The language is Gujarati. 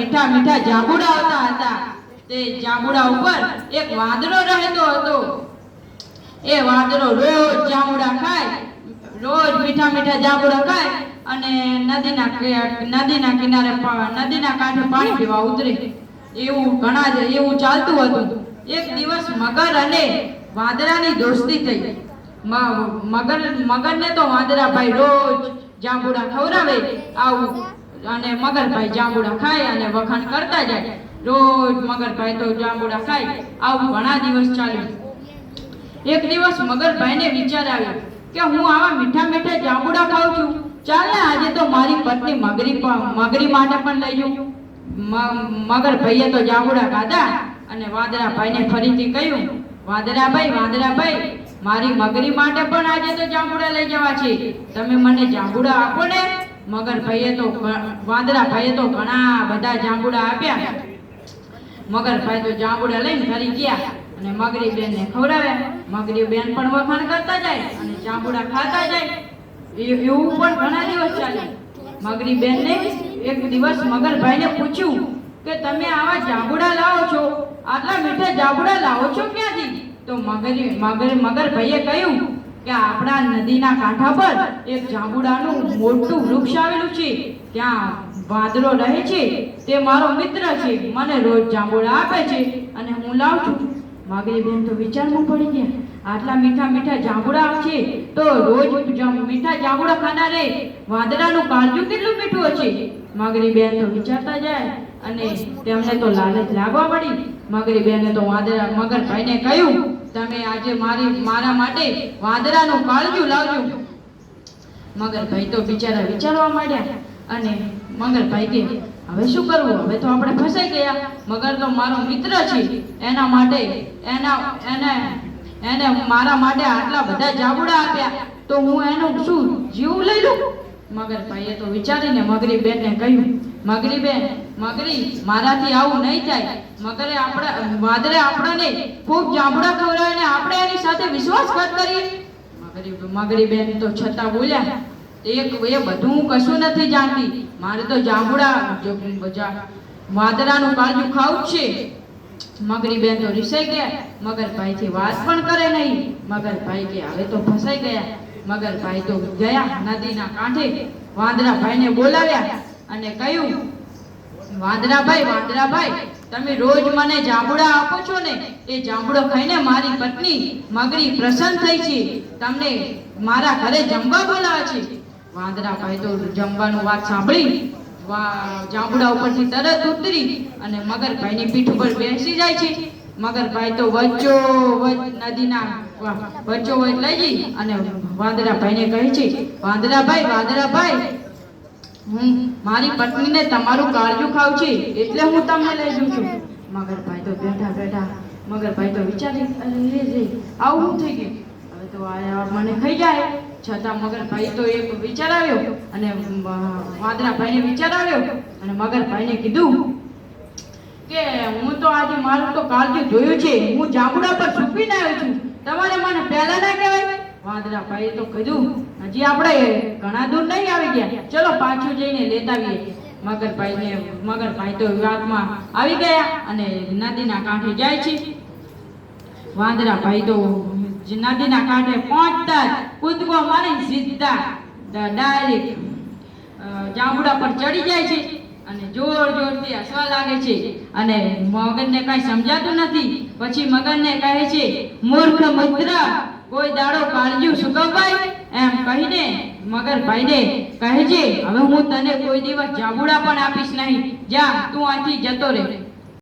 મીઠા મીઠા જાંબુડા આવતા હતા. તે જાંબુડા ઉપર એક વાદળો રહેતો હતો. એ વાદળો રોજ જાંબુડા ખાય, રોજ મીઠા મીઠા જાંબુડા ખાય અને નદીના નદીના કિનારે નદીના કાંઠે પાણી પીવા ઉતરે. એવું ઘણા એવું ચાલતું હતું. એક દિવસ મગર અને વાંદરાની દોસ્તી થઈ. મગર, મગરને તો વાંદરાભાઈ રોજ જાંબુડા ખવડાવે આવું અને મગરભાઈ જાંબુડા ખાય અને વખાણ કરતા જાય. રોજ મગરભાઈ તો જાંબુડા ખાય. આવું ઘણા દિવસ ચાલ્યું એક દિવસ મગરભાઈને વિચાર આવ્યો કે હું આવા મીઠા મીઠા જાંબુડા ખાઉં છું. ચાલ, આજે તો મારી પત્ની મગરી મગરી માટે પણ લઈ જઉં મગરભાઈએ તો જાંબુડા ખાધા અને વાદળાભાઈને ફરીથી કહ્યું, વાદરાભાઈ વાદરાભાઈ, મારી મગરી માટે પણ આજે તો જાંબુડા લઈ જવા છે. તમે મને જાંબુડા આપો ને. મગરભાઈએ તો વાંદરા ભાઈએ તો ઘણા બધા જાંબુડા આપ્યા. મગરભાઈ તો જાંબુડા લઈને ફરી ગયા અને મગરી બેન ને ખવડાવ્યા. મગરી બેન પણ વખાણ કરતા જાય અને જાંબુડા ખાતા જાય. એવું પણ ઘણા દિવસ ચાલ્યા મગરી બેન ને એક દિવસ મગરભાઈ ને પૂછ્યું કે, તમે આવા જાંબુડા લાવો છો? આટલા મીઠા જાંબુડા લાવો છો ક્યાંથી? તો મગરી, મગર મગરભાઈએ કહ્યું કે આપણા નદીના કાંઠા પર એક જાંબુડાનું મોટું વૃક્ષ આવેલું છે. ત્યાં વાદળો રહે છે. તે મારો મિત્ર છે. મને રોજ જાંબુડા આપે છે અને હું લાવું છું. માગરી બેન તો વિચારમાં પડી ગયા. આટલા મીઠા મીઠા જાંબુડા છે તો રોજ મીઠા જાંબુડા ખાનારે વાદળાનું કાળજું કેટલું મીઠું હશે? માગરી બેન તો વિચારતા જાય અને તેમને તો લાલચ લાગવા પડી મગરી બેને તો વાદળા મગરભાઈને કહ્યું તમે આજે મારી, મારા માટે વાંદરાનું કાળજું લાવજો મગરભાઈ તો બિચારા વિચારવા માંડ્યા. અને મગરભાઈ કે, હવે શું કરવું? હવે તો આપણે ફસાઈ ગયા. મગર તો મારો મિત્ર છે. એના માટે, એના, એને એને મારા માટે આટલા બધા જાબુડા આપ્યા. તો હું એનું શું, જીવ લઈ લઉં? મગરભાઈએ તો વિચારીને મગરી બેનને કહ્યું, મગરી બેન, મગરી, મારાથી આવું નહીં થાય. મગરે આપણા વાદરે આપણને ખૂબ જાંબુડા ખવડાવીને આપણે એની સાથે વિશ્વાસઘાત કરીએ. મગરી મગરી બેન તો છતાં બોલ્યા, એક એ બધું હું કશું નથી જાણતી. મારે તો જાંબુડા વાદળાનું કાળજું ખાવું છે. મગરી બેન તો રીસાઈ ગયા. મગરભાઈથી વાત પણ કરે નહીં. મગરભાઈ કે, હવે તો ફસાઈ ગયા. મગરભાઈ તો ગયા નદીના કાંઠે. વાંદરાભાઈને બોલાવ્યા અને કહ્યું, વાંદરાભાઈ વાંદરાભાઈ, તમે રોજ મને જાંબુડા આપો છો ને? એ જાંબુડો ખાઈને મારી પત્ની મગરી પ્રસન્ન થઈ છે. તમને મારા ઘરે જમવા બોલાવે છે. વાંદરાભાઈ તો જમવાનું વાત સાંભળી જાંબુડા ઉપરથી તરત ઉતરી અને મગરભાઈની પીઠ ઉપર બેસી જાય છે. મગરભાઈ તો વચ્ચો નદીના વચ્ચો વચ લઈ અને વાંદરાભાઈને કહે છે, વાંદરાભાઈ વાંદરાભાઈ, હું મારી પત્નીને તમારું કાળજું ખાવ છે, એટલે હું તમને લઈ જઉં છું. મગરભાઈ તો બેઠા બેઠા મગરભાઈ તો વિચારી રે આવું હું થઈ ગયું? હવે તો આ મને ખાઈ જાય. છતાં મગરભાઈ તો એક વિચાર આવ્યો અને વાદરાભાઈને વિચાર આવ્યો અને મગરભાઈને કીધું કે હું તો આજે મારું તો કાળજું જોયું છે. હું જાંબુડા પર છુપીને આવ્યો છું. તમારે મને પહેલા ના કહેવાય? ભાઈ તો કીધું. હજી આપણે ઘણા દૂર નહીં આવી ગયા. ચલો પાછું જઈને લેતા આવીએ. મગરભાઈને મગરભાઈ તો વાતમાં આવી ગયા અને નદીના કાંઠે જાય છે. વાંદરા ભાઈ તો નદીના કાંઠે પહોંચતા કૂદકો મારી સીધા. ડાયરેક્ટ જાંબુડા પર ચડી જાય છે. અને જોર જોરથી હસવા લાગે છે. અને મગનને કાંઈ સમજાતું નથી. પછી મગનને કહે છે, મૂર્ખ મુદ્રા, કોઈ દાડો કાળજ્યું સુકવવાય? એમ કહીને મગર ભાઈને કહે છે, હવે હું તને કોઈ દિવસ જાબુડા પણ આપીશ નહીં. જા, તું અહીંથી જતો રહે.